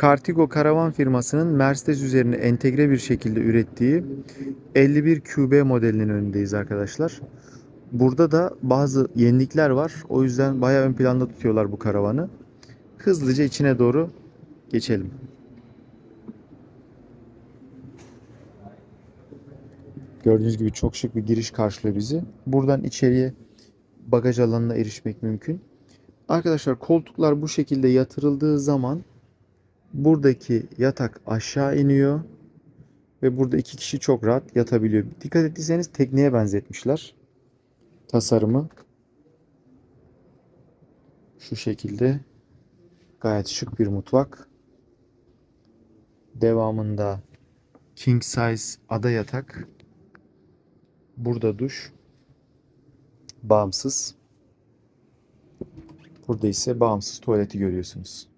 Cartigo karavan firmasının Mercedes üzerine entegre bir şekilde ürettiği 51 QB modelinin önündeyiz arkadaşlar. Burada da bazı yenilikler var. O yüzden bayağı ön planda tutuyorlar bu karavanı. Hızlıca içine doğru geçelim. Gördüğünüz gibi çok şık bir giriş karşılıyor bizi. Buradan içeriye bagaj alanına erişmek mümkün. Arkadaşlar koltuklar bu şekilde yatırıldığı zaman buradaki yatak aşağı iniyor ve burada iki kişi çok rahat yatabiliyor. Dikkat ettiyseniz tekneye benzetmişler tasarımı. Şu şekilde gayet şık bir mutfak. Devamında king size ada yatak. Burada duş. Bağımsız. Burada ise bağımsız tuvaleti görüyorsunuz.